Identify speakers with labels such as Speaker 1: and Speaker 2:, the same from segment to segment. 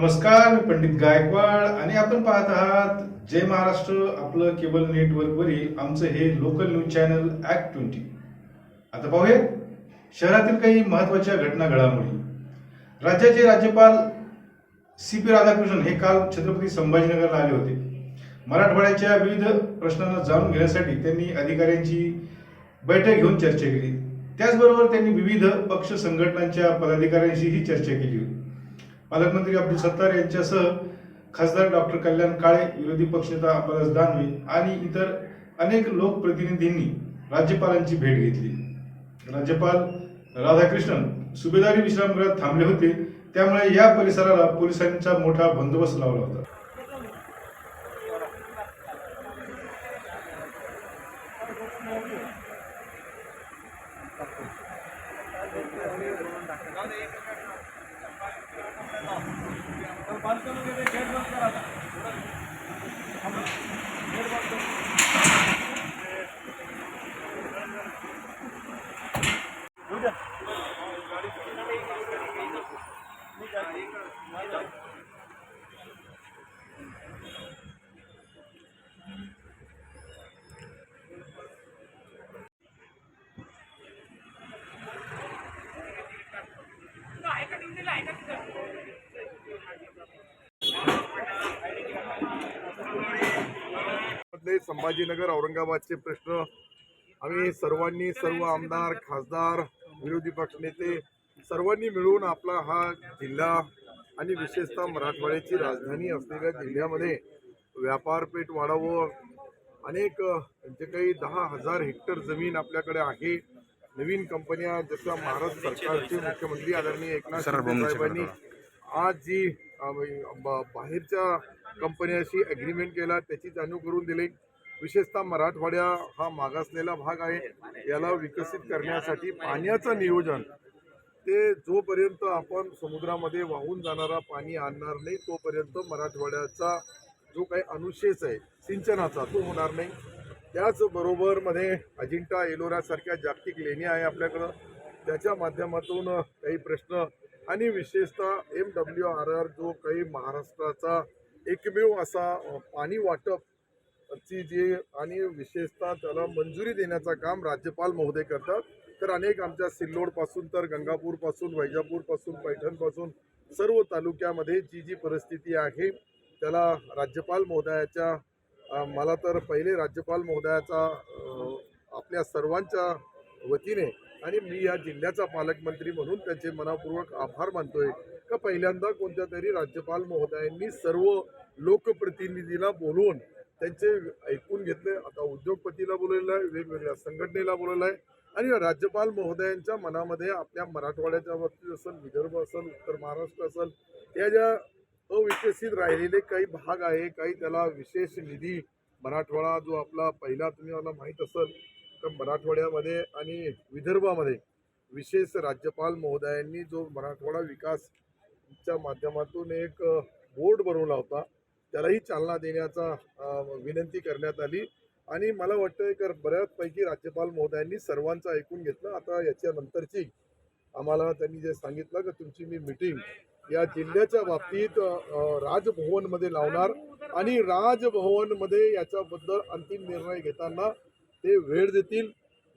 Speaker 1: नमस्कार मी पंडित गायकवाड आणि आपण पाहत आहात जय महाराष्ट्र आपलं केबल नेटवर्कवरील आमचं हे local news channel act twenty आता पाहूया शहरातील काही महत्त्वाच्या घटना घडामोडी राज्याचे राज्यपाल सी पी राधाकृष्णन हे काल छत्रपती संभाजीनगरला आले होते. मराठवाड्याच्या विविध प्रश्नांना जाणून घेण्यासाठी त्यांनी अधिकाऱ्यांची बैठक घेऊन चर्चा केली. त्याचबरोबर त्यांनी विविध पक्ष संघटनांच्या पदाधिकाऱ्यांशीही चर्चा केली होती. पालकमंत्री अब्दुल सत्तार यांच्यासह खासदार डॉक्टर कल्याण काळे विरोधी पक्षनेता अंबादास दानवे आणि इतर अनेक लोकप्रतिनिधींनी राज्यपालांची भेट घेतली. राज्यपाल राधाकृष्णन सुभेदारी विश्रामगृहात थांबले होते त्यामुळे या परिसराला पोलिसांचा मोठा बंदोबस्त लावला होता.
Speaker 2: संभाजीनगर औरंगाबादचे प्रश्न. आम्ही सर्वांनी सर्व आमदार खासदार विरोधी पक्षनेते सर्वांनी मिळून आपला हा जिल्हा आणि विशेषतः मराठवाड्याची राजधानी असलेल्या जिल्ह्यामध्ये व्यापारपेठ वाढावं. अनेक जे काही दहा हजार हेक्टर जमीन आपल्याकडे आहे. नवीन कंपन्या जसं महाराष्ट्र सरकारचे मुख्यमंत्री आदरणीय एकनाथ शिंदे साहेबांनी आज जी बाहेरच्या कंपन्याशी ॲग्रीमेंट केला त्याची जाणीव करून दिली. विशेषतः मराठवाड्या हा मागासलेला भाग आहे. याला विकसित करण्यासाठी पाण्याचं नियोजन. ते जोपर्यंत आपण समुद्रामध्ये वाहून जाणारा पाणी आणणार नाही तोपर्यंत मराठवाड्याचा जो काही अनुशेष आहे सिंचनाचा तो होणार नाही. त्याचबरोबरमध्ये अजिंठा एलोरासारख्या जागतिक लेणी आहे आपल्याकडं. त्याच्या माध्यमातून काही प्रश्न आणि विशेषतः एम डब्ल्यू आर आर जो काही महाराष्ट्राचा एकमेव असा पाणी वाटप ची जी आणि विशेषतः त्याला मंजुरी देण्याचं काम राज्यपाल महोदय करतात. तर अनेक आमच्या सिल्लोडपासून तर गंगापूरपासून वैजापूरपासून पैठणपासून सर्व तालुक्यामध्ये जी जी परिस्थिती आहे त्याला राज्यपाल महोदयाच्या मला तर पहिले राज्यपाल महोदयाचा आपल्या सर्वांच्या वतीने आणि मी या जिल्ह्याचा पालकमंत्री म्हणून त्यांचे मनापूर्वक आभार मानतोय. का पहिल्यांदा कोणत्या तरी राज्यपाल महोदयांनी सर्व लोकप्रतिनिधीला बोलवून त्यांचे ऐकून घेतले. आता उद्योगपतीला बोललेलं आहे वेगवेगळ्या संघटनेला बोललेलं आहे. आणि राज्यपाल महोदयांच्या मनामध्ये आपल्या मराठवाड्याच्या बाबतीत असेल विदर्भ असेल उत्तर महाराष्ट्र असेल या ज्या अविकसित राहिलेले काही भाग आहे काही त्याला विशेष निधी मराठवाडा जो आपला पहिला तुम्ही मला माहीत असेल तर मराठवाड्यामध्ये आणि विदर्भामध्ये विशेष राज्यपाल महोदयांनी जो मराठवाडा विकासच्या माध्यमातून एक बोर्ड बनवला होता. त्यालाही चालना देण्याचा विनंती करण्यात आली. आणि मला वाटतं की बऱ्याचपैकी राज्यपाल महोदयांनी सर्वांचं ऐकून घेतलं. आता याच्या नंतरची आम्हाला त्यांनी जे सांगितलं की तुमची मी मिटिंग या जिल्ह्याच्या बाबतीत राजभवनमध्ये लावणार आणि राजभवनमध्ये याच्याबद्दल अंतिम निर्णय घेताना ते वेळ देतील.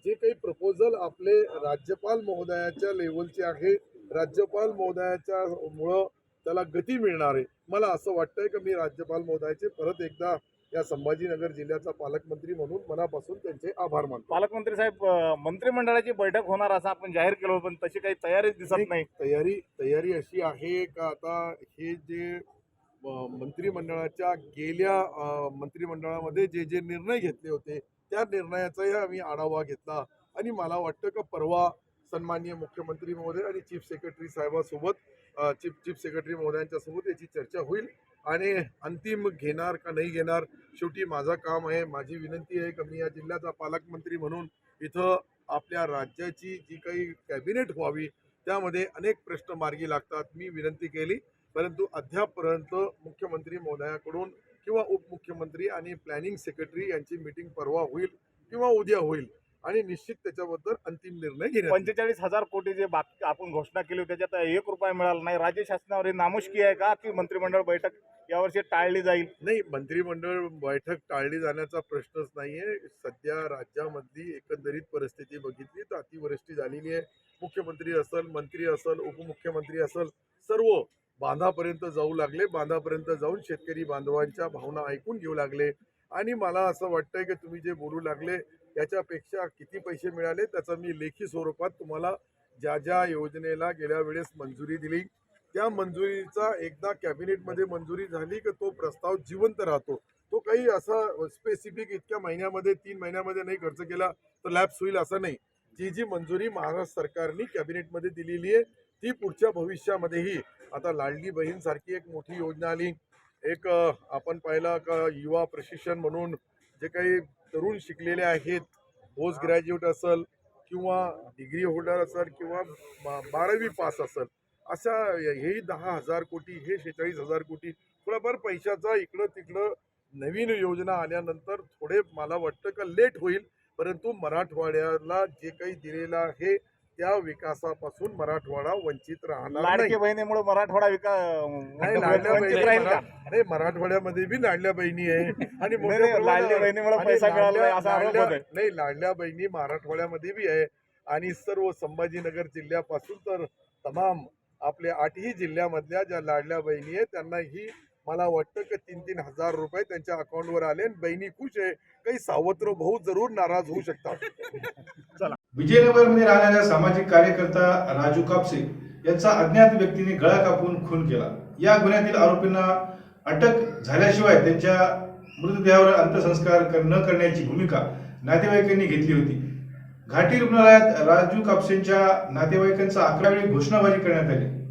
Speaker 2: जे काही प्रपोजल आपले राज्यपाल महोदयाच्या लेवलचे आहे राज्यपाल महोदयाच्या मुळं त्याला गती मिळणार आहे. मला असं वाटतंय की मी राज्यपाल महोदयाचे परत एकदा या संभाजीनगर जिल्ह्याचा पालकमंत्री म्हणून मनापासून त्यांचे आभार मानतो.
Speaker 3: पालकमंत्री साहेब अ, मंत्रिमंडळाची बैठक होणार असं आपण जाहीर केलं होतं, पण तशी काही तयारीच दिसत नाही
Speaker 2: तयारी तयारी अशी आहे का आता हे जे अ, मंत्रिमंडळाच्या गेल्या अ, मंत्रिमंडळामध्ये जे जे निर्णय घेतले होते त्या निर्णयाचाही आम्ही आढावा घेतला. आणि मला वाटतं का परवा सन्माननीय मुख्यमंत्री महोदय आणि चीफ सेक्रेटरी साहेबासोबत चीफ चीफ सेक्रेटरी महोदयांच्या सोबत याची चर्चा होईल. आणि अंतिम घेणार का नाही घेणार शेवटी माझं काम आहे. माझी विनंती आहे का मी या जिल्ह्याचा पालकमंत्री म्हणून इथं आपल्या राज्याची जी काही कॅबिनेट व्हावी त्यामध्ये अनेक प्रश्न मार्गी लागतात मी विनंती केली. परंतु अद्यापपर्यंत मुख्यमंत्री महोदयाकडून किंवा उपमुख्यमंत्री आणि प्लॅनिंग सेक्रेटरी यांची मीटिंग परवा होईल किंवा उद्या होईल आणि निश्चित त्याच्याबद्दल अंतिम निर्णय येईल.
Speaker 3: पंचेचाळीस हजार कोटी जे बाकी आपण घोषणा केली होती त्याच्यात एक रुपया मिळाला नाही. राज्य शासनावर ही नामुष्की आहे का की मंत्रिमंडळ बैठक यावर्षी टाळली जाईल?
Speaker 2: नाही मंत्रिमंडळ बैठक टाळली जाण्याचा प्रश्नच नाहीये. सध्या राज्यामधली एकंदरीत परिस्थिती बघितली तर अतिवृष्टी झालेली आहे. मुख्यमंत्री असल मंत्री असल उपमुख्यमंत्री असल सर्व बांधापर्यंत जाऊ लागले. बांधापर्यंत जाऊन शेतकरी बांधवांच्या भावना ऐकून घेऊ लागले. आणि मला असं वाटतंय की तुम्ही जे बोलू लागले याच्यापेक्षा किती पैसे मिळाले त्याचं मी लेखी स्वरूपात तुम्हाला ज्या ज्या योजनेला गेल्या वेळेस मंजुरी दिली त्या मंजुरीचा एकदा कॅबिनेटमध्ये मंजुरी झाली की तो प्रस्ताव जिवंत राहतो. तो काही असा स्पेसिफिक इतक्या महिन्यामध्ये तीन महिन्यामध्ये नाही खर्च केला तर लॅप्स होईल असं नाही. जी जी मंजुरी महाराष्ट्र सरकारने कॅबिनेटमध्ये दिलेली आहे ती पुढच्या भविष्यामध्येही. आता लाडली बहीण सारखी एक मोठी योजना आली. एक आपण पाहिलं का युवा प्रशिक्षण म्हणून जे काही तरुण शिकलेले आहेत पोस्ट ग्रॅज्युएट असेल किंवा डिग्री होल्डर असेल किंवा बारावी पास असेल अशा हे दहा हजार कोटी हे शेहेचाळीस हजार कोटी थोडाफार पैशाचा इकडं तिकडं नवीन योजना आल्यानंतर थोडे मला वाटतं का लेट होईल परंतु मराठवाड्याला जे काही दिलेलं आहे त्या विकासापासून मराठवाडा वंचित राहणार नाही.
Speaker 3: बहिणीमुळे मराठवाडा विकास
Speaker 2: नाही लाडल्या
Speaker 3: वंचित
Speaker 2: बहिणी
Speaker 3: राहील का?
Speaker 2: मरा- नाही मराठवाड्यामध्ये बी लाडल्या बहिणी आहे. आणि मोठ्या
Speaker 3: नाही,
Speaker 2: प्रमाणावर-
Speaker 3: लाडल्या बहिणीमुळे
Speaker 2: आणि
Speaker 3: पैसा मिळाला नाही
Speaker 2: लाडल्या-
Speaker 3: असा आरोप
Speaker 2: लाडल्या-
Speaker 3: होतोय.
Speaker 2: नाही लाडल्या बहिणी मराठवाड्यामध्ये बी आहे. आणि सर्व संभाजीनगर जिल्ह्यापासून तर तमाम आपल्या आठही जिल्ह्यामधल्या ज्या लाडल्या बहिणी आहेत त्यांना ही मला वाटतं की तीन तीन हजार रुपये त्यांच्या अकाउंटवर आले आणि बहिणी खुश आहे. काही सावत्र भाऊ जरूर नाराज होऊ शकतात.
Speaker 1: विजयनगरमध्ये राहणाऱ्या सामाजिक कार्यकर्ता राजू कापसे यांचा अज्ञात व्यक्तीने गळा कापून खून केला. या गुन्ह्यातील आरोपींना अटक झाल्याशिवाय त्यांच्या मृतदेहावर अंत्यसंस्कार कर- न करण्याची भूमिका नातेवाईकांनी घेतली होती. घाटी रुग्णालयात राजू कापसेंच्या नातेवाईकांचा अकरा वेळी घोषणाबाजी करण्यात आली.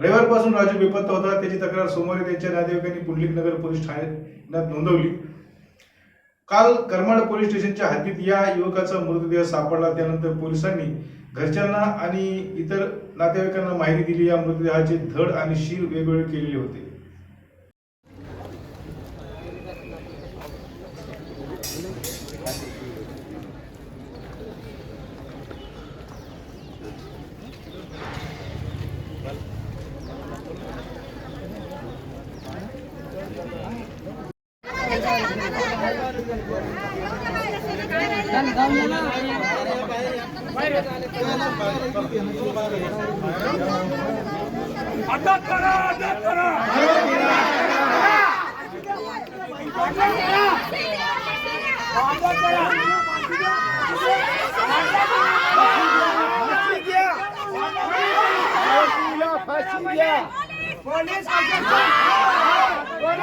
Speaker 1: रविवारपासून राजू बेपत्ता होता. त्याची तक्रार सोमवारी त्यांच्या नातेवाईकांनी पुंडलिक नगर पोलीस ठाण्यात नोंदवली. काल करमाड पोलीस स्टेशनच्या हद्दीत या युवकाचा मृतदेह सापडला. त्यानंतर पोलिसांनी घरच्यांना आणि इतर नातेवाईकांना माहिती दिली. या मृतदेहाचे धड आणि शीर वेगवेगळे केलेले होते.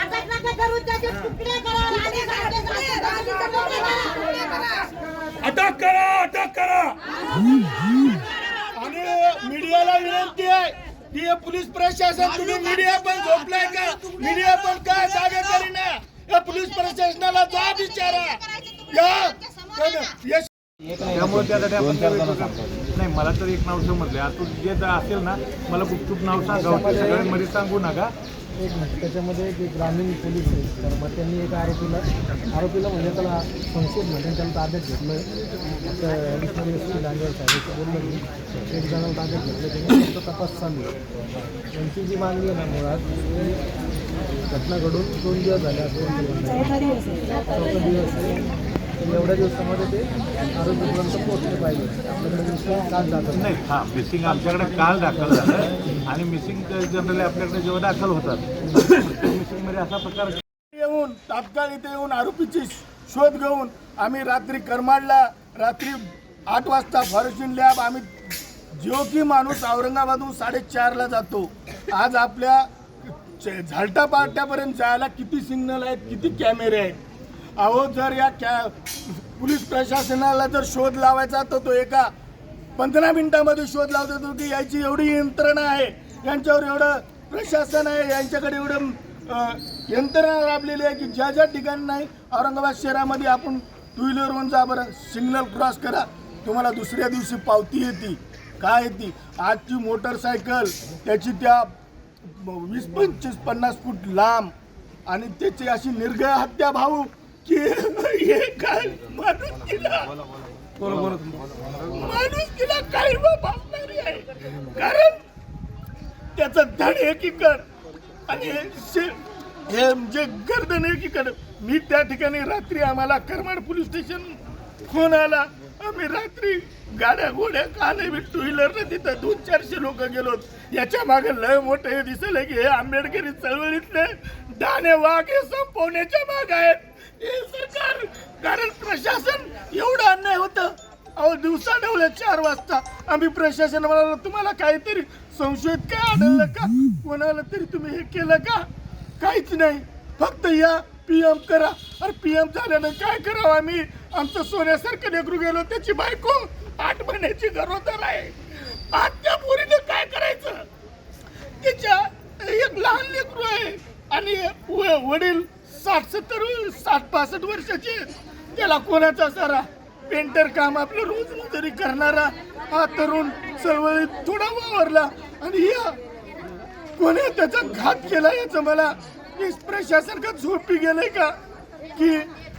Speaker 4: अटक नका करू त्याचे तुकडे करा. आणि गाडीचे तुकडे करा.
Speaker 5: अटक करा अटक करा. आणि मीडियाला विनंती आहे हे पोलीस प्रशासन तुम्ही मीडिया पण झोपलाय का? मीडिया पण काय जागा करीना या पोलीस प्रशासनाला जा बिचारा. या. या
Speaker 6: त्यामुळे त्यासाठी आपण नाही मला तर एक नाव समजलं आता जे जर असेल ना मला गुपचूप नाव सांगा सगळ्यांमध्ये सांगू नका.
Speaker 7: एक मिनिट. त्याच्यामध्ये जे ग्रामीण पोलीस आहेत तर मग त्यांनी एका आरोपीला आरोपीला म्हणजे त्याला संशयित म्हणजे त्याला ताब्यात घेतलं आहे दांडेवर साहेब बोललं मी एक जणाला ताब्यात घेतलं त्यांनी फक्त तपास चालू त्यांची जी मागणी आहे ना मुळात घटना घडून दोन दिवस झाले. दोन दिवस झाले. चौथा दिवस आहे. एवढ्या दिवसामध्ये ते आरोपीपर्यंत पोहोचले पाहिजे. आपल्याकडे विश्वास काल दाखल
Speaker 6: नाही हा मिसिंग आमच्याकडे काल दाखल झालं आणि मिसिंग जनरली आपल्याकडे जेव्हा दाखल होतात मिसिंगमध्ये असा प्रकार
Speaker 5: येऊन तात्काळ इथे येऊन आरोपीची शोध घेऊन आम्ही रात्री करमाडला रात्री आठ वाजता फॉरेस्टिन लॅब आम्ही जो की माणूस औरंगाबादहून साडेचारला जातो. आज आपल्या झालटा पाट्यापर्यंत जायला किती सिग्नल आहेत किती कॅमेरे आहेत अहो जर या कॅ पोलीस प्रशासनाला जर शोध लावायचा तर तो एका पंधरा मिनिटामध्ये शोध लावत होतो की याची एवढी यंत्रणा आहे. यांच्यावर एवढं प्रशासन आहे यांच्याकडे एवढं यंत्रणा राबलेली आहे की ज्या ज्या ठिकाणी नाही औरंगाबाद शहरामध्ये आपण टू व्हीलरवरून जा बरं सिग्नल क्रॉस करा. तुम्हाला दुसऱ्या दिवशी पावती येते. काय येते? आजची मोटरसायकल त्याची त्या वीस पंचवीस पन्नास फूट लांब आणि त्याची अशी निर्घळ हत्या भाऊ माणूस तिला माणूस तिला काही बाप असणारी आहे कारण. त्याचं धड एकीकड आणि हे जे गर्दन एकीकड मी त्या ठिकाणी रात्री आम्हाला करमाड पोलीस स्टेशन फोन आला आम्ही रात्री गाड्या गोड्या का नाही मी टू व्हीलरनं तिथं दोन चारशे लोक गेलो याच्या मागे लय मोठं हे दिसलं की हे आंबेडकरी चळवळीतले दाणे वाघ हे संपवण्याच्या माग आहेत. हे सरकार कारण प्रशासन एवढं अन्याय होतं. अहो दिवसा ठेवलं चार वाजता आम्ही प्रशासन म्हणालो तुम्हाला काहीतरी संशयित काय आढळलं का? कोणाला तरी तुम्ही हे केलं का? काहीच नाही. फक्त या पी एम करा. अरे पी एम झाल्यानं काय करावं आम्ही? आमचं सोन्यासारखं लेकरू गेलो त्याची बायको आठ महिन्याची गरोदर आहे. आज त्या पोरीनं काय करायचं? तिच्या एक लहान लेकरू आहे. आणि वडील साठ सत्तर साठ पासष्ट वर्षाचे. त्याला कोणाचा सारा? पेंटर काम आपलं रोज मजुरी करणारा हा तरुण चळवळीत थोडा वावरला. आणि या कोणी त्याचा घात केला याचं मला प्रशासन का झोपी गेलंय का? की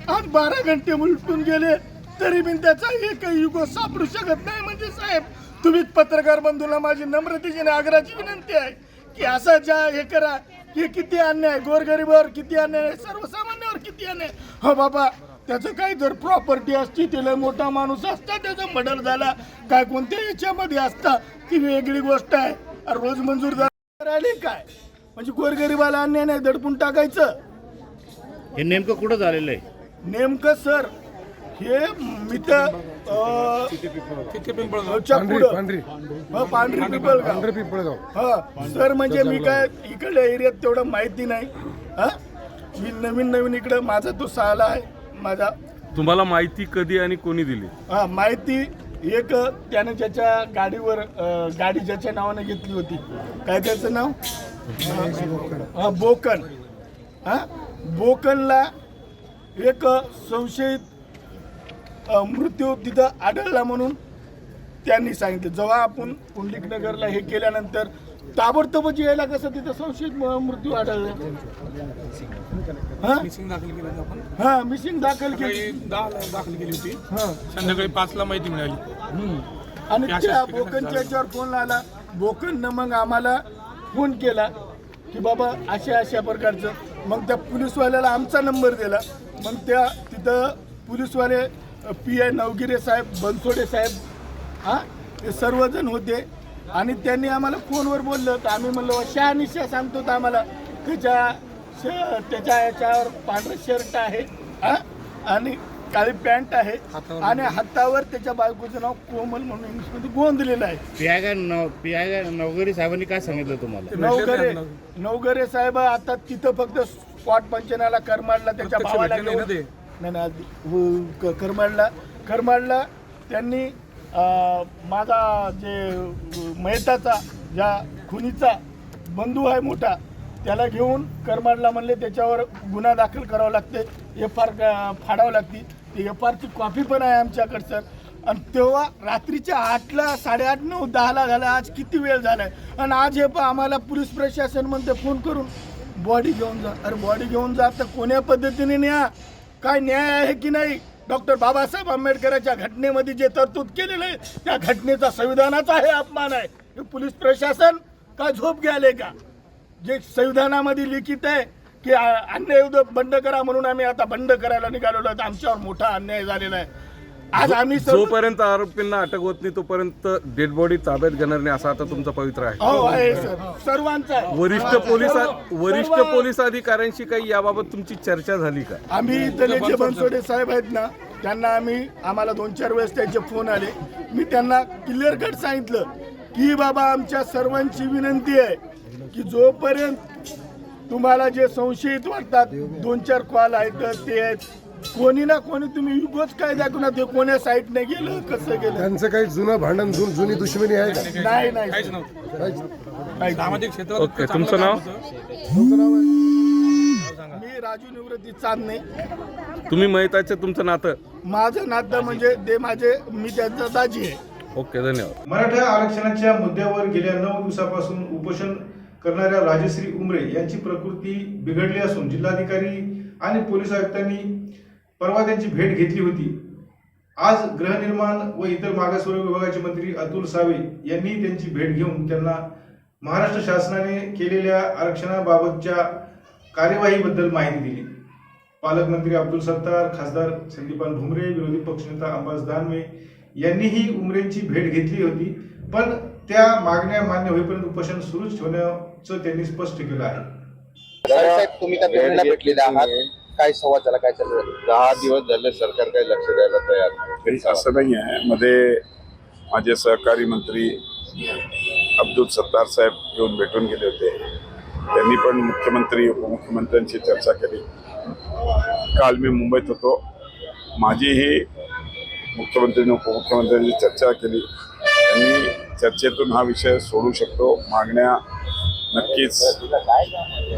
Speaker 5: आज बारा घंटे उलटून गेले तरी मी त्याचा एकही युगो सापडू शकत नाही म्हणजे साहेब तुम्ही पत्रकार बंधूला माझी नम्रतेची आणि आग्रहाची विनंती आहे की असा ज्या हे करा. हे किती अन्याय? गोरगरीबावर किती अन्याय? सर्वसामान्यावर किती अन्याय? हो बाबा त्याचं काही जर प्रॉपर्टी असती त्याला मोठा माणूस असता त्याचा मर्डर झाला काय कोणत्या याच्यामध्ये असता? ती वेगळी गोष्ट आहे. रोज मंजूर राहिले काय? म्हणजे गोरगरीबाला अन्याय नाही दडपून टाकायचं.
Speaker 3: हे नेमकं कुठं झालेलं आहे?
Speaker 5: नेमकं सर हे मी तर अं, च्या पुढं. हो, पांढरी पिपळगाव. हा सर म्हणजे मी काय इकडल्या एरियात तेवढं माहिती नाही. हा? मी नवीन नवीन इकडं माझा तो साला आहे माझा.
Speaker 8: तुम्हाला माहिती कधी आणि कोणी दिली?
Speaker 5: हा माहिती एक त्यानं ज्याच्या गाडीवर अं, गाडी ज्याच्या नावाने घेतली होती. काय त्याचं नाव? हा बोकन. हा? बोकनला एक संशयित मृत्यू तिथं आढळला म्हणून त्यांनी सांगितलं. जेव्हा आपण पुंडलिक नगरला हे केल्यानंतर ताबडतोबच यायला कसं तिथं संशयित मृत्यू आढळला? हा? हा मिसिंग दाखल केली.
Speaker 8: दाखल केली होती.
Speaker 5: हा.
Speaker 8: संध्याकाळी पाचला माहिती मिळाली.
Speaker 5: आणि त्या बोकनच्या याच्यावर फोन आला. बोकननं मग आम्हाला फोन केला की बाबा अशा अशा प्रकारचं. मग त्या पोलीसवाल्याला आमचा नंबर दिला. मग त्या तिथं पोलीसवाले पी आय नवगिरे साहेब बनसोडे साहेब हां ते सर्वजण होते. आणि त्यांनी आम्हाला फोनवर बोललं तर आम्ही म्हणलो शहानिशा सांगतो तर आम्हाला त्याच्या श- त्याच्या याच्यावर पांढरं शर्ट आहे हां आणि काळी पॅन्ट आहे आणि हातावर त्याच्या बायकोचं नाव कोमल म्हणून इंग्लिशमध्ये गोंधलेलं आहे.
Speaker 3: पीआय नव पीआय नवगरी साहेबांनी काय सांगितलं तुम्हाला?
Speaker 5: नवगरे नवगरे साहेब आता तिथं फक्त स्पॉट पंचनाला करमाडला त्याच्या भावाला घेऊन नाही नाही क- करमाडला करमाडला त्यांनी माझा जे मेहताचा ज्या खुनीचा बंधू आहे मोठा त्याला घेऊन करमाडला म्हणले त्याच्यावर गुन्हा दाखल करावा लागते एफ आर फाडावं लागते. ती एफ आरची कॉपी पण आहे आमच्याकडे सर. आणि तेव्हा रात्रीच्या आठला साडेआठ नऊ दहाला झाला. आज किती वेळ झाला आहे आणि आज हे पण आम्हाला पोलीस प्रशासन म्हणते फोन करून बॉडी घेऊन जा. अरे बॉडी घेऊन जा तर कोण्या पद्धतीने न्या? काय न्याय आहे की नाही? डॉक्टर बाबासाहेब आंबेडकरांच्या घटनेमध्ये जे तरतूद केलेलं आहे त्या घटनेचा संविधानाचा हे अपमान आहे. हे पोलीस प्रशासन का झोप घ्यायले का? जे संविधानामध्ये लिखित आहे की अन्याय उद्योग बंद करा म्हणून आम्ही आता बंद करायला निघालेलो आहोत. आमच्यावर मोठा अन्याय झालेला आहे. आज आम्ही सर्व
Speaker 8: जोपर्यंत आरोपींना अटक होत नाही तोपर्यंत डेड बॉडी ताब्यात घेणार नाही असा आता तुमचा पवित्र आहे.
Speaker 5: हो आहे सर. सर्वांचा आहे.
Speaker 8: वरिष्ठ पोलीस वरिष्ठ
Speaker 5: सर्व-
Speaker 8: पोलीस अधिकाऱ्यांशी काही याबाबत तुमची चर्चा झाली का?
Speaker 5: आम्ही इथले जे बनसोडे साहेब आहेत ना त्यांना आम्ही आम्हाला दोन चार वेळेस त्यांचे फोन आले. मी त्यांना क्लिअर कट सांगितलं की बाबा आमच्या सर्वांची विनंती आहे की जोपर्यंत तुम्हाला जे संशयित वाटतात दोन चार कॉल आहेत ते आहेत. कोणी ना कोणी तुम्ही युगच काय दाखवू ना ते कोण्या साईडने गेलं कसं गेलं?
Speaker 9: त्यांचं काही जुनं भांडण जुन जुनी दुश्मनी आहे का?
Speaker 5: नाही नाही.
Speaker 9: काहीच
Speaker 5: नाही.
Speaker 8: सामाजिक क्षेत्रात ओके तुमचं नाव?
Speaker 5: मी राजू निवृत्ती चांदणे.
Speaker 8: तुम्ही महिताचे तुमचं नातं?
Speaker 5: माझं नातं म्हणजे ते माझे मी त्यांचा दाजी आहे.
Speaker 8: ओके धन्यवाद.
Speaker 1: मराठा आरक्षणाच्या मुद्द्यावर गेल्या नऊ दिवसापासून उपोषण करणाऱ्या राजश्री उमरे यांची प्रकृती बिघडली असून जिल्हाधिकारी आणि पोलीस आयुक्तांनी परवा त्यांची भेट घेतली होती. आज गृहनिर्माण व इतर मागासवर्ग विभागाचे मंत्री अतुल सावे यांनी त्यांची भेट घेऊन त्यांना महाराष्ट्र शासनाने केलेल्या आरक्षणाबाबतच्या कार्यवाहीबद्दल माहिती दिली. पालकमंत्री अब्दुल सत्तार खासदार संदीपान भुमरे विरोधी पक्षनेता अंबास दानवे यांनीही उमरेंची भेट घेतली होती पण त्या मागण्या मान्य होईपर्यंत उपोषण सुरूच ठेवण्याचं त्यांनी स्पष्ट केलं आहे.
Speaker 10: तुम्ही भेटलेले आहात. काय संवाद झाला काय चालू झालं
Speaker 11: दहा दिवस झाले सरकार काही लक्ष द्यायला तयार नाही. असं नाही आहे. मध्ये माझे सहकारी मंत्री अब्दुल सत्तार साहेब येऊन भेटून गेले होते. त्यांनी पण मुख्यमंत्री उपमुख्यमंत्र्यांशी चर्चा केली. काल मी मुंबईत होतो. माझीही मुख्यमंत्री आणि उपमुख्यमंत्र्यांची चर्चा केली. त्यांनी चर्चेतून हा विषय सोडू शकतो. मागण्या नक्कीच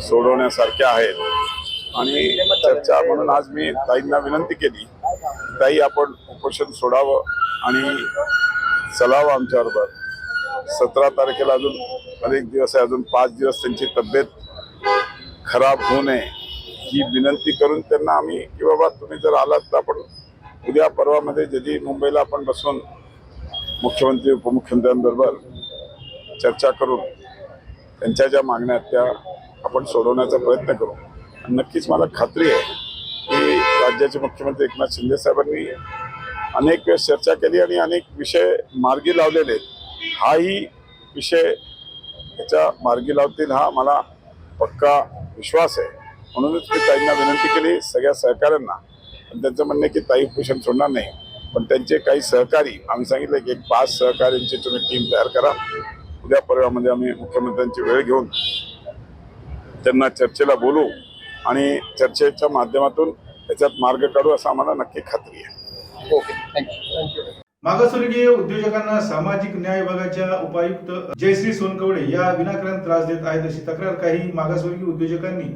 Speaker 11: सोडवण्यासारख्या आहेत. आणि चर्चा म्हणून आज मी ताईंना विनंती केली ताई आपण उपोषण सोडावं आणि चलावं आमच्याबरोबर सतरा तारखेला अजून अनेक दिवस आहे अजून पाच दिवस त्यांची तब्येत खराब होऊ नये. ही विनंती करून त्यांना आम्ही की बाबा तुम्ही जर आलात तर आपण उद्या परवामध्ये जदी मुंबईला आपण बसून मुख्यमंत्री उपमुख्यमंत्र्यांबरोबर चर्चा करून त्यांच्या ज्या मागण्या आहेत त्या आपण सोडवण्याचा प्रयत्न करू. नक्कीच मला खात्री आहे की राज्याचे मुख्यमंत्री एकनाथ शिंदे साहेबांनी अनेक वेळेस चर्चा केली आणि अनेक विषय मार्गी लावलेले आहेत. हाही विषय त्याच्या मार्गी लावतील हा मला पक्का विश्वास आहे. म्हणूनच मी ताईंना विनंती केली सगळ्या सहकाऱ्यांना. पण त्यांचं म्हणणं आहे की ताई उपोषण सोडणार नाही. पण त्यांचे काही सहकारी आम्ही सांगितलं की एक पाच सहकाऱ्यांची तुम्ही टीम तयार करा. उद्या परवामध्ये म्हणजे आम्ही मुख्यमंत्र्यांची वेळ घेऊन त्यांना चर्चेला बोलू. आणि चर्चेच्या माध्यमातून त्याच्यात मार्ग काढू असं आम्हाला नक्की खात्री आहे.
Speaker 10: ओके थँक्यू
Speaker 1: मागासवर्गीय उद्योजकांना सामाजिक न्याय विभागाच्या उपायुक्त जयश्री सोनकवडे या विनाकारण त्रास देत आहेत अशी तक्रार काही मागासवर्गीय उद्योजकांनी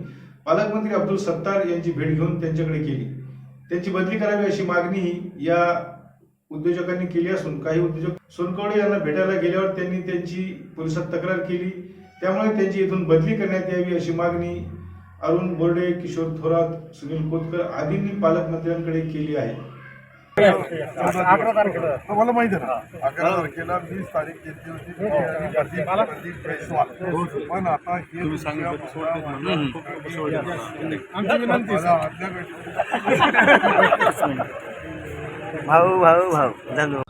Speaker 1: पालकमंत्री अब्दुल सत्तार यांची भेट घेऊन त्यांच्याकडे केली. त्यांची बदली करावी अशी मागणीही या उद्योजकांनी केली असून काही उद्योजक सोनकवडे यांना भेटायला गेल्यावर त्यांनी त्यांची पोलिसात तक्रार केली. त्यामुळे त्यांची इथून बदली करण्यात यावी अशी मागणी अरुण बोर्डे किशोर थोरात सुनील कोतकर आदींनी पालकमंत्र्यांकडे केली आहे.
Speaker 11: मला माहिती आहे अकरा तारखेला वीस तारीख घेतली होती प्रदीप प्रदीप जयस्वाल. पण आता हे
Speaker 10: भाऊ भाऊ भाऊ. झालो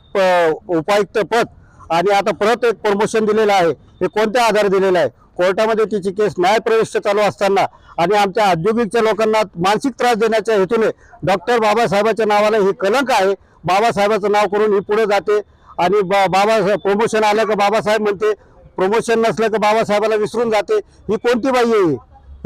Speaker 7: उपायुक्त पद आणि आता परत एक प्रमोशन दिलेलं आहे. हे कोणत्या आधारे दिलेलं आहे? कोर्टामध्ये तिची केस न्यायप्रविष्ट चालू असताना आणि आमच्या औद्योगिकच्या लोकांना मानसिक त्रास देण्याच्या हेतूने डॉक्टर बाबासाहेबाच्या नावाला ही कलंक आहे. बाबासाहेबाचं नाव करून ही पुढे जाते आणि बा बाबा प्रमोशन आलं का बाबासाहेब म्हणते. प्रमोशन नसलं का बाबासाहेबाला विसरून जाते. ही कोणती बाई आहे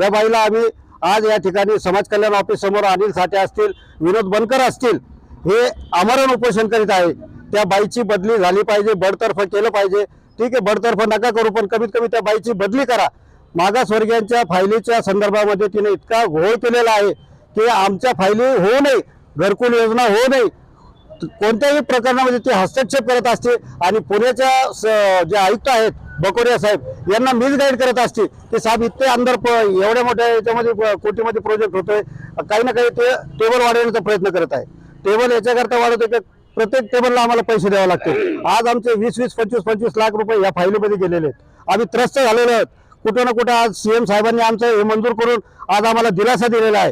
Speaker 7: या बाईला आम्ही आज या ठिकाणी समाज कल्याण ऑफिस समोर अनिल साठे असतील विनोद बनकर असतील हे आमरण उपोषण करीत आहे. त्या बाईची बदली झाली पाहिजे बडतर्फ केलं पाहिजे. ठीक आहे बडतर्फ नका करू पण कमीत कमी त्या बाईची बदली करा. मागासवर्गीयांच्या फायलीच्या संदर्भामध्ये तिने इतका घोळ केलेला आहे की आमच्या फायली होऊ नये घरकुल योजना होऊ नये. कोणत्याही प्रकरणामध्ये ते हस्तक्षेप करत असते आणि पुण्याच्या स- जे आयुक्त आहेत बकोरिया साहेब यांना मिसगाईड करत असते. ते साहेब इतके अंदर प- एवढ्या मोठ्या याच्यामध्ये कोटीमध्ये प्रोजेक्ट होतोय. काही ना काही ते टेबल वाढवण्याचा प्रयत्न करत आहे. टेबल याच्याकरता वाढवते की? प्रत्येक टेबलला आम्हाला पैसे द्यावे लागते आज आमचे वीस वीस पंचवीस पंचवीस लाख रुपये या फाईलीमध्ये गेलेले आहेत. आम्ही त्रस्त झालेलो आहोत. कुठं ना कुठं आज सीएम साहेबांनी आमचं हे मंजूर करून आज आम्हाला दिलासा दिलेला आहे.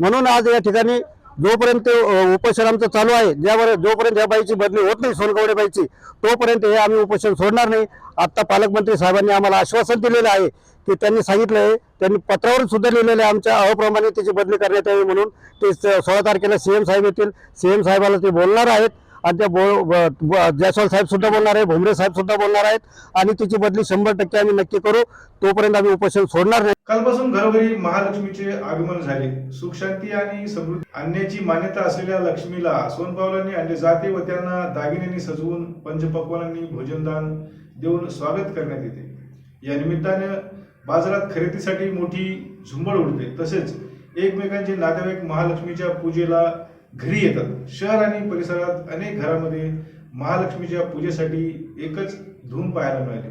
Speaker 7: म्हणून आज या ठिकाणी जोपर्यंत उपोषण आमचं चालू आहे ज्यावर जोपर्यंत या बाईची बदली होत नाही सोनकवडे बाईची तोपर्यंत हे आम्ही उपोषण सोडणार नाही. आत्ता पालकमंत्री साहेबांनी आम्हाला आश्वासन दिलेलं आहे की त्यांनी सांगितलं आहे त्यांनी पत्रावर सुद्धा लिहिलेलं आहे आमच्या अप्रमाणे त्याची बदली करण्यात यावी म्हणून ते स- सोळा तारखेला सीएम साहेब येतील. सीएम साहेबाला ते बोलणार आहेत. आणि त्या बो ब- जयस्वाल साहेब सुद्धा बोलणार आहे भोमरे साहेब सुद्धा बोलणार आहेत आणि तिची बदली शंभर टक्के आम्ही नक्की करू. तोपर्यंत आम्ही उपोषण सोडणार नाही.
Speaker 1: कालपासून घरोघरी महालक्ष्मीचे आगमन झाले. सुख शांती आणि समृद्धी आणण्याची मान्यता असलेल्या लक्ष्मीला सोनपावलांनी आणले जाते व त्यांना दागिन्यांनी सजवून पंचपक्वानांनी भोजनदान देऊन स्वागत करण्यात येते. या निमित्तानं बाजारात खरेदीसाठी मोठी झुंबड उडते. तसेच एकमेकांचे नातेवाईक महालक्ष्मीच्या पूजेला घरी येतात. शहर आणि परिसरात अनेक घरामध्ये महालक्ष्मीच्या पूजेसाठी एकच धूम पाहायला मिळाली.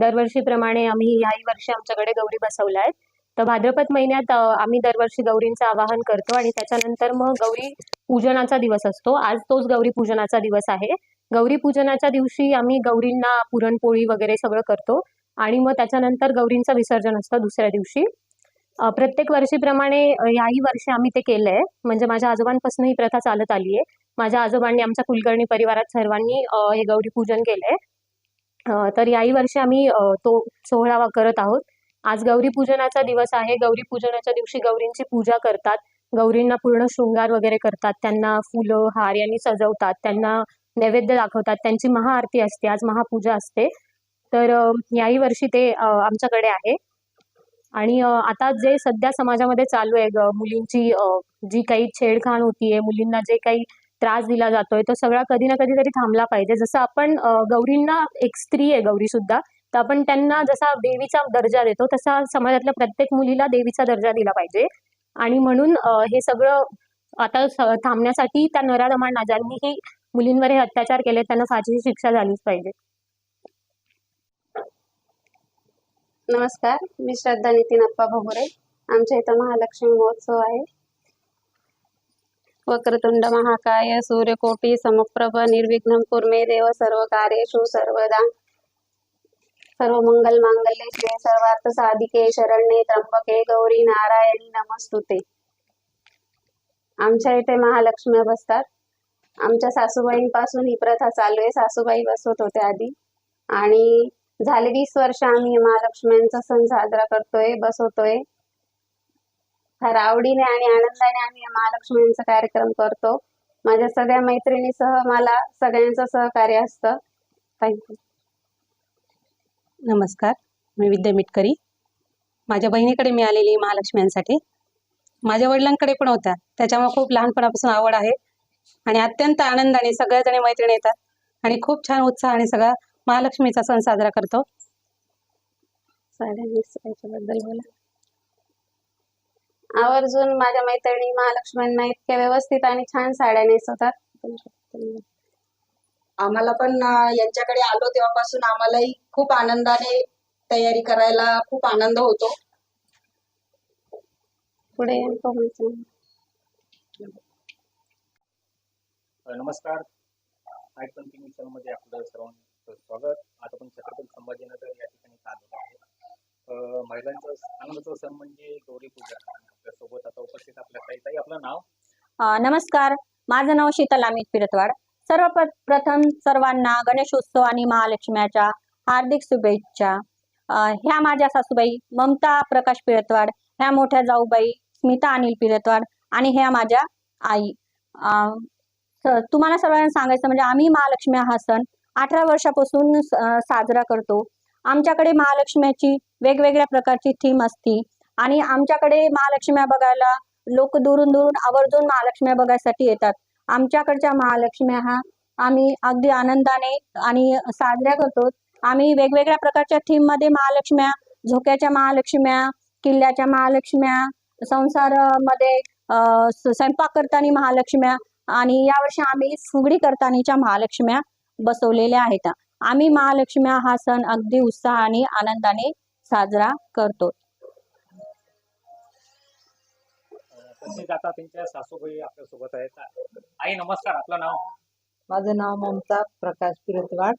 Speaker 12: दरवर्षीप्रमाणे आम्ही याही वर्षी आमच्याकडे गौरी बसवल्या. आहेत तर भाद्रपद महिन्यात आम्ही दरवर्षी गौरींचं आवाहन करतो आणि त्याच्यानंतर मग गौरी पूजनाचा दिवस असतो. आज तोच गौरी पूजनाचा दिवस आहे. गौरी पूजनाच्या दिवशी आम्ही गौरींना पुरणपोळी वगैरे सगळं करतो आणि मग त्याच्यानंतर गौरींचं विसर्जन असतं दुसऱ्या दिवशी. प्रत्येक वर्षीप्रमाणे याही वर्षी आम्ही ते केलं आहे म्हणजे माझ्या आजोबांपासून ही प्रथा चालत आली आहे माझ्या आजोबांनी आमच्या कुलकर्णी परिवारात सर्वांनी हे गौरी पूजन केलं आहे तर याही वर्षी आम्ही तो सोहळा करत आहोत. आज गौरी पूजनाचा दिवस आहे. गौरी पूजनाच्या दिवशी गौरींची पूजा करतात. गौरींना पूर्ण शृंगार वगैरे करतात. त्यांना फुलं हार यांनी सजवतात. त्यांना नैवेद्य दाखवतात. त्यांची महाआरती असते. आज महापूजा असते. तर याही वर्षी ते आमच्याकडे आहे. आणि आता जे सध्या समाजामध्ये चालू आहे मुलींची जी काही छेडखाण होतीये मुलींना जे काही त्रास दिला जातोय तो सगळा कधी ना कधी तरी थांबला पाहिजे. जसं आपण गौरींना एक स्त्री आहे गौरी सुद्धा तर आपण त्यांना जसा देवीचा दर्जा देतो तसा समाजातल्या प्रत्येक मुलीला देवीचा दर्जा दिला पाहिजे. आणि म्हणून हे सगळं आता थांबण्यासाठी त्या नराधमांना ज्यांनी ही मुलींवर हे अत्याचार केले त्यांना फाशीची शिक्षा झालीच पाहिजे.
Speaker 4: नमस्कार मी श्रद्धा नितीन अप्पा भोगरे. आमच्या इथं महालक्ष्मी महोत्सव आहे. वक्रतुंड महाकाय सूर्यकोटी समप्रभ निर्विघ्न कुर्मे देव सर्व कार्येषु सर्वदा. सर्व मंगल मांगल्ये श्री सर्वार्थ साधिके शरण्ये त्र्यंबके गौरी नारायणी नमस्तुते. आमच्या इथे महालक्ष्मी बसतात. आमच्या सासूबाईंपासून ही प्रथा चालू आहे. सासूबाई बसवत होत्या आधी. आणि झाले वीस वर्ष आम्ही महालक्ष्म्यांचा सण साजरा करतोय बसवतोय. फार आवडीने आणि आनंदाने आम्ही महालक्ष्म्यांचा कार्यक्रम करतो. माझ्या सगळ्या मैत्रिणीसह मला सगळ्यांचं सहकार्य असतं. थँक्यू
Speaker 13: नमस्कार मी विद्या मिटकरी. माझ्या बहिणीकडे मी आलेली महालक्ष्म्यांसाठी. माझ्या वडिलांकडे पण होत्या. त्याच्यामुळे खूप लहानपणापासून आवड आहे. आणि अत्यंत आनंदाने सगळ्याजणी मैत्रिणी येतात. आणि खूप छान उत्साहाने सगळा महालक्ष्मीचा सण साजरा करतो.
Speaker 4: बोला. आवर्जून माझ्या मैत्रिणी महालक्ष्म्यांना इतक्या व्यवस्थित आणि छान साड्या नेसवतात.
Speaker 13: आम्हाला पण यांच्याकडे आलो तेव्हापासून आम्हालाही खूप आनंदाने तयारी करायला खूप आनंद होतो.
Speaker 4: पुढे
Speaker 3: नमस्कार. मध्ये आपलं सर्वांचं स्वागत. आज आपण छत्रपती संभाजीनगर या ठिकाणी आलेलो आहे. महिलांचा आनंदाचा सण म्हणजे गौरी पूजा आपल्यासोबत आता उपस्थित आपल्या काही ताई. आपलं नाव?
Speaker 12: नमस्कार. माझं नाव शीतल अमित पिरतवाड. सर्वप्रथम सर्वांना गणेशोत्सव आणि महालक्ष्म्याच्या हार्दिक शुभेच्छा. ह्या माझ्या सासूबाई ममता प्रकाश पिरतवाड ह्या मोठ्या जाऊबाई स्मिता अनिल पिरतवाड आणि ह्या माझ्या आई. तुम्हाला सर्वांना सांगायचं म्हणजे आम्ही महालक्ष्मी हा सण अठरा वर्षापासून साजरा करतो. आमच्याकडे महालक्ष्म्याची वेगवेगळ्या प्रकारची थीम असती. आणि आमच्याकडे महालक्ष्म्या बघायला लोक दुरून दुरून आवर्जून महालक्ष्म्या बघायसाठी येतात. आमच्याकडच्या महालक्ष्म्या हा आम्ही अगदी आनंदाने आणि साजऱ्या करतो. आम्ही वेगवेगळ्या प्रकारच्या थीममध्ये महालक्ष्म्या झोक्याच्या महालक्ष्म्या किल्ल्याच्या महालक्ष्म्या संसारामध्ये अं, स्वयंपाक करताना महालक्ष्म्या आणि यावर्षी आम्ही फुगडी करतानाच्या महालक्ष्म्या बसवलेल्या आहेत. आम्ही महालक्ष्म्या हा सण अगदी उत्साहाने आनंदाने साजरा करतो.
Speaker 3: तसेच आता त्यांच्या सासूबाई आपल्यासोबत आहेत. आई नमस्कार. आपलं नाव?
Speaker 13: माझं नाव ममता प्रकाश पिरतवाड.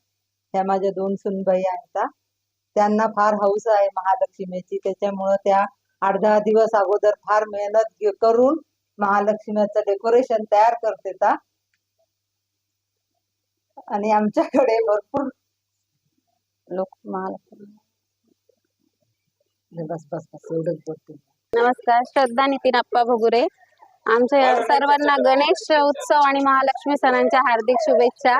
Speaker 13: ह्या माझ्या दोन सुनबाई आहेत. त्यांना फार हौस आहे महालक्ष्मीची. त्याच्यामुळं त्या आठ दहा दिवस अगोदर फार मेहनत करून महालक्ष्मीचं डेकोरेशन तयार करते ता आणि आमच्याकडे भरपूर लोक बस बस बस एवढंच बोलते.
Speaker 4: नमस्कार श्रद्धा नितीन अप्पा भोगुरे. आमच्या सर्वांना गणेश उत्सव आणि महालक्ष्मी सणांच्या हार्दिक शुभेच्छा.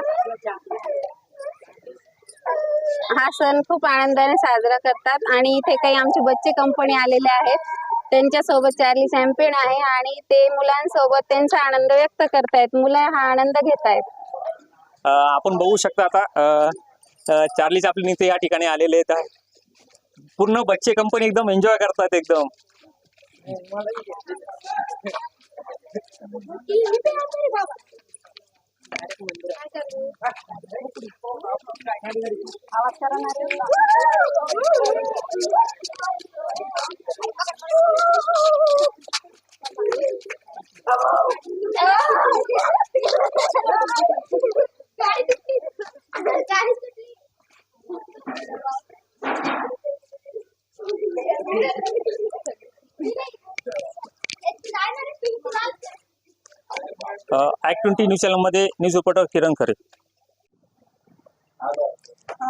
Speaker 4: हा सण खूप आनंदाने साजरा करतात आणि इथे काही आमचे बच्चे कंपनी आलेले आहेत. त्यांच्यासोबत चार्ली चॅम्पियन आहे आणि ते मुलांसोबत त्यांचा आनंद व्यक्त करतायत. मुलं हा आनंद घेतायत.
Speaker 3: आहेत आपण बघू शकता आता अ, अ, चार्ली चापलिन इथे या ठिकाणी आलेले आहेत. पूर्ण बच्चे कंपनी एकदम एन्जॉय करतात एकदम. ऍक्ट ट्वेंटी न्यूज चॅनलमध्ये न्यूज रिपोर्टर किरण खरे.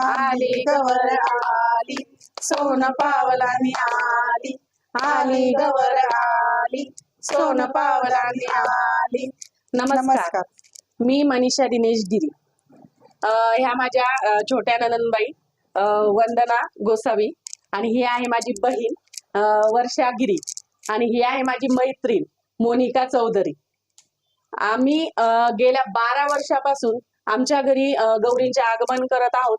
Speaker 13: आली गवर आली सोन पावलानी आली. आली गवर आली सोन पावलानी आली. नमस्कार. मी मनीषा दिनेश गिरी. अं, ह्या माझ्या छोट्या ननंदबाई वंदना गोसावी आणि ही आहे माझी बहीण वर्षा गिरी आणि ही आहे माझी मैत्रीण मोनिका चौधरी. आम्ही अं, गेल्या बारा वर्षापासून आमच्या घरी गौरींचे आगमन करत आहोत.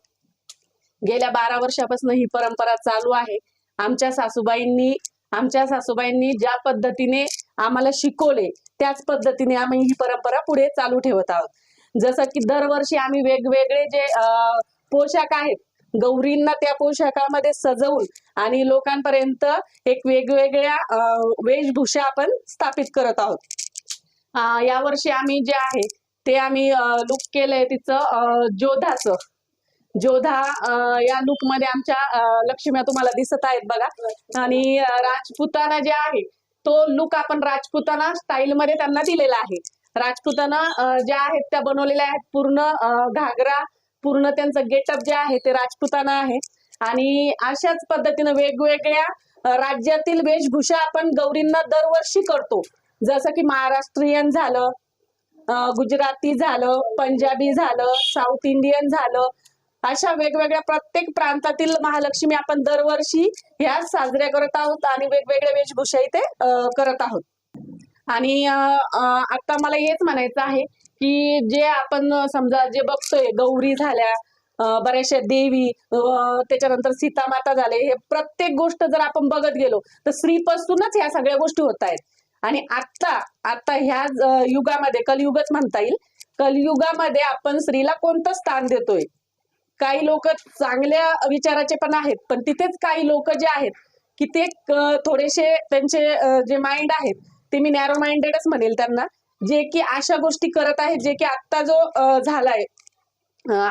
Speaker 13: गेल्या बारा वर्षापासून ही परंपरा चालू आहे. आमच्या सासूबाईंनी आमच्या सासूबाईंनी ज्या पद्धतीने आम्हाला शिकवले त्याच पद्धतीने आम्ही ही परंपरा पुढे चालू ठेवत आहोत. जसं की दरवर्षी आम्ही वेगवेगळे जे पोशाख आहेत गौरींना त्या पोशाखामध्ये सजवून आणि लोकांपर्यंत एक वेगवेगळ्या वेशभूषा आपण स्थापित करत आहोत. यावर्षी आम्ही जे आहे ते आम्ही लुक केलंय तिचं जोधाचं. जोधा या लुकमध्ये आमच्या लक्ष्म्या तुम्हाला दिसत आहेत बघा. आणि राजपुताना जे आहे तो लुक आपण राजपुताना स्टाईल मध्ये त्यांना दिलेला आहे. राजपुताना ज्या आहेत त्या बनवलेल्या आहेत पूर्ण घागरा पूर्ण त्यांचं गेटअप जे आहे ते राजपुताना आहे. आणि अशाच पद्धतीनं वेगवेगळ्या राज्यातील वेशभूषा आपण गौरींना दरवर्षी करतो. जसं की महाराष्ट्रीयन झालं गुजराती झालं पंजाबी झालं साऊथ इंडियन झालं अशा वेगवेगळ्या प्रत्येक प्रांतातील महालक्ष्मी आपण दरवर्षी ह्या साजऱ्या करत आहोत आणि वेगवेगळ्या वेशभूषा इथे करत आहोत. आणि आता मला हेच म्हणायचं आहे की जे आपण समजा जे बघतोय गौरी झाल्या बऱ्याचशा देवी त्याच्यानंतर सीतामाता झाले हे प्रत्येक गोष्ट जर आपण बघत गेलो तर स्त्रीपासूनच ह्या सगळ्या गोष्टी होत आहेत. आणि आत्ता आता ह्या युगामध्ये कलयुगच म्हणता येईल कलयुगामध्ये आपण स्त्रीला कोणतं स्थान देतोय? काही लोक चांगल्या विचाराचे पण आहेत पण तिथेच काही लोक जे आहेत की ते थोडेसे त्यांचे जे माइंड आहेत ते मी नॅरो माइंडेडच म्हणेल त्यांना. जे की अशा गोष्टी करत आहेत जे की आत्ता जो झालाय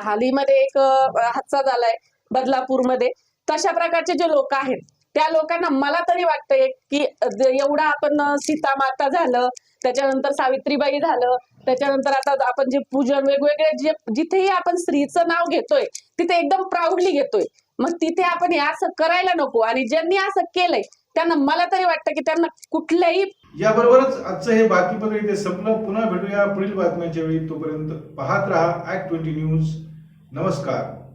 Speaker 13: हालीमध्ये एक हादसा झालाय बदलापूरमध्ये तशा प्रकारचे जे लोक आहेत त्या लोकांना मला तरी वाटतंय की एवढं आपण सीता सीतामाता झालं त्याच्यानंतर सावित्रीबाई झालं त्याच्यानंतर आता आपण जे पूजन वेगवेगळे जे जिथेही आपण स्त्रीचं नाव घेतोय तिथे एकदम प्राऊडली घेतोय. मग तिथे आपण हे असं करायला नको. आणि ज्यांनी असं केलंय त्यांना मला तरी वाटतं की त्यांना कुठल्याही
Speaker 1: याबरोबरच आजचं हे बातमीपत्र इथे संपलं. पुन्हा भेटूया पुढील बातम्यांच्या वेळी. तोपर्यंत पाहत राहा ऍक्ट ट्वेंटी न्यूज नमस्कार.